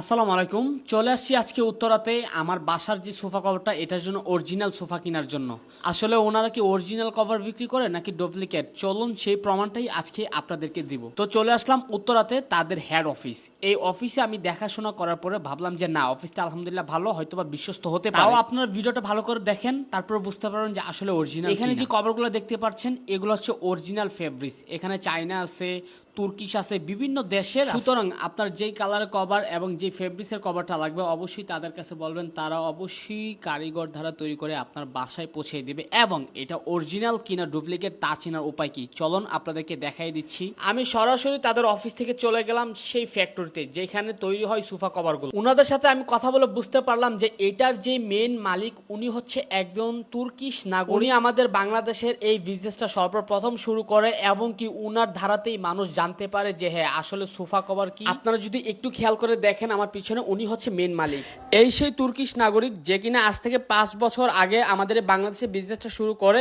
আসসালামু আলাইকুম। চলে আসছি আজকে উত্তরাতে আমার বাসার যে সোফা কভারটা এটার জন্য অরিজিনাল সোফা কেনার জন্য। আসলে ওনারা কি অরিজিনাল কভার বিক্রি করে নাকি ডুপ্লিকেট? চলুন সেই প্রমাণটাই আজকে আপনাদেরকে দিব। তো চলে আসলাম উত্তরাতে তাদের হেড অফিস। এই অফিসে আমি দেখাশোনা করার পরে ভাবলাম যে না অফিসটা আলহামদুলিল্লাহ ভালো হয়তো বা বিশ্বস্ত হতে পারে। তাও আপনার ভিডিওটা ভালো করে দেখেন তারপর বুঝতে পারবেন যে আসলে অরিজিনাল এখানে যে কভারগুলো দেখতে পাচ্ছেন এগুলো হচ্ছে অরিজিনাল ফেব্রিক্স। এখানে চায়না আছে তুর্কিশ আছে, বিভিন্ন দেশের সুতরাং আপনার যেই কালারের কভার এবং যে ফেব্রিক্সের কভারটা লাগবে, অবশ্যই তাদের কাছে বলবেন, তারা অবশ্যই কারিগর দ্বারা তৈরি করে আপনার বাসায় পৌঁছে দেবে। এবং এটা অরিজিনাল কিনা ডুপ্লিকেট তা চেনার উপায় কি? চলুন আপনাদেরকে দেখাই দিচ্ছি। আমি সরাসরি তাদের অফিস থেকে চলে গেলাম সেই ফ্যাক্টরিতে যেখানে তৈরি হয় সোফা কভারগুলো ওনাদের সাথে আমি কথা বলে বুঝতে পারলাম যে এটার যে মেন মালিক, উনি হচ্ছে একজন তুর্কিশ নাগরিক। আমাদের বাংলাদেশের এই বিজনেসটা সর্বপ্রথম শুরু করে, এবং কি উনার ধারাতেই মানুষ জানতে পারে যে হ্যাঁ আসলে সোফা কভার কি? আপনারা যদি একটু খেয়াল করে দেখেন আমার পিছনে উনি হচ্ছে মেন মালিক। এই সেই তুর্কিশ নাগরিক যে কিনা আজ থেকে পাঁচ বছর আগে আমাদের বাংলাদেশে বিজনেসটা শুরু করে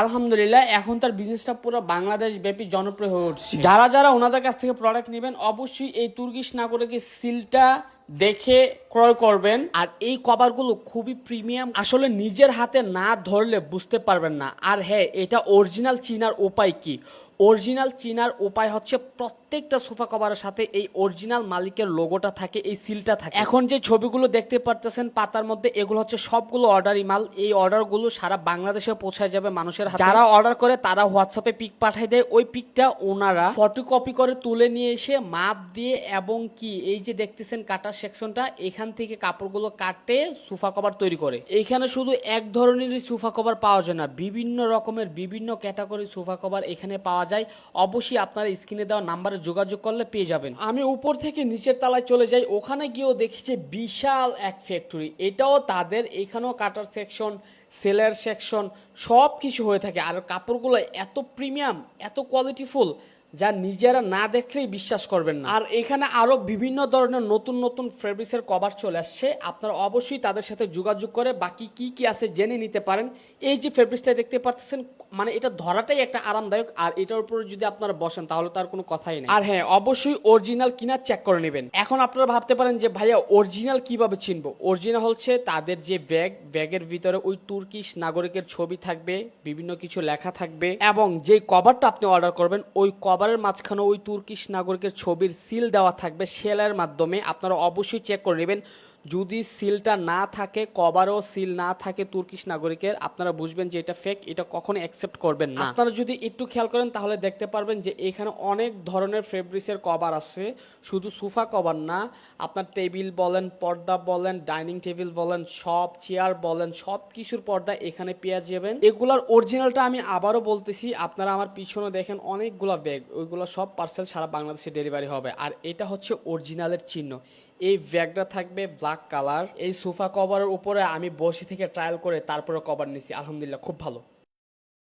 আলহামদুলিল্লাহ এখন তার বিজনেসটা পুরো বাংলাদেশ ব্যাপী জনপ্রিয় হয়ে উঠছে। যারা যারা ওনাদের কাছ থেকে প্রোডাক্ট নেবেন অবশ্যই এই তুর্কিশ নাগরিকের সিলটা দেখে ক্রয় করবেন। আর এই কভারগুলো খুবই প্রিমিয়াম আসলে নিজের হাতে না ধরলে বুঝতে পারবেন না। আর হ্যাঁ এটা অরিজিনাল চিনার উপায় কি? অরিজিনাল চিনার উপায় হচ্ছে প্রত্যেকটা সোফা কভারের সাথে এই অরিজিনাল মালিকের লোগোটা থাকে এই সিলটা থাকে। এখন যে ছবিগুলো দেখতে পারতেছেন পাতার মধ্যে এগুলো হচ্ছে সবগুলো অর্ডারি মাল। এই অর্ডারগুলো সারা বাংলাদেশে পৌঁছায় যাবে মানুষের হাতে। যারা অর্ডার করে তারা হোয়াটসঅ্যাপে পিক পাঠায় দেয়। ওই পিকটা ওনারা ফটোকপি করে তুলে নিয়ে এসে মাপ দিয়ে এবং কি এই যে দেখতেছেন কাটার সেকশনটা এখান থেকে কাপড়গুলো কাটে সোফা কভার তৈরি করে। এইখানে শুধু এক ধরনেরই সোফা কভার পাওয়া যায় না বিভিন্ন রকমের বিভিন্ন ক্যাটাগরি সোফা কভার এখানে পাওয়া যায়। অবশ্যই আপনারা স্ক্রিনে দেওয়া নাম্বারে যোগাযোগ করলে পেয়ে যাবেন। আমি উপর থেকে নিচের তলায় চলে যাই, ওখানে গিয়েও দেখেছি বিশাল এক ফ্যাক্টরি এটাও তাদের, এখানেও কাটার সেকশন সেলের সেকশন সব কিছু হয়ে থাকে। আর কাপড়গুলো এত প্রিমিয়াম এত কোয়ালিটিফুল যা নিজেরা না দেখলেই বিশ্বাস করবেন না। আর এখানে আরও বিভিন্ন ধরনের নতুন নতুন ফেব্রিক্সের কভার চলে আসছে। আপনারা অবশ্যই তাদের সাথে যোগাযোগ করে বাকি কি কি আছে জেনে নিতে পারেন। এই যে ফেব্রিক্সটা দেখতে পাচ্ছেন মানে এটা ধরাটাই একটা আরামদায়ক, আর এটার উপরে যদি আপনারা বসেন, তাহলে তার কোনো কথাই নেই। আর হ্যাঁ অবশ্যই অরিজিনাল কিনা চেক করে নেবেন। এখন আপনারা ভাবতে পারেন যে, ভাইয়া অরিজিনাল কীভাবে চিনবো অরিজিনাল হচ্ছে তাদের যে ব্যাগ, ব্যাগের ভিতরে ওই তুর্কিশ নাগরিকের ছবি থাকবে, বিভিন্ন কিছু লেখা থাকবে, এবং যে কভারটা আপনি অর্ডার করবেন, ওই কভারের মাঝখানে ওই তুর্কিশ নাগরিকের ছবির সিল দেওয়া থাকবে সেলের মাধ্যমে। আপনারা অবশ্যই চেক করে নেবেন। যদি সিলটা না থাকে কভারও সিল না থাকে তুর্কিশ নাগরিকের, আপনারা বুঝবেন যে এটা ফেক এটা কখনো অ্যাকসেপ্ট করবেন না। আপনারা যদি একটু খেয়াল করেন, তাহলে দেখতে পারবেন যে এখানে অনেক ধরনের ফেব্রিক্সের কভার আছে। শুধু সোফা কভার না, আপনার টেবিল বলেন, পর্দা বলেন, ডাইনিং টেবিল বলেন, সব চেয়ার বলেন, সব কিছুর পর্দা এখানে পেয়ে যাবেন। এগুলার অরিজিনালটা আমি আবারও বলতেছি, আপনারা আমার পিছনে দেখেন অনেকগুলা ব্যাগ ওইগুলো সব পার্সেল সারা বাংলাদেশে ডেলিভারি হবে। আর এটা হচ্ছে অরিজিনালের চিহ্ন। এই ব্যাগটা থাকবে ব্ল্যাক কালার এই সোফা কভারের উপরে আমি বসে থেকে ট্রায়াল করে তারপরে কভার নিছি। আলহামদুলিল্লাহ, খুব ভালো।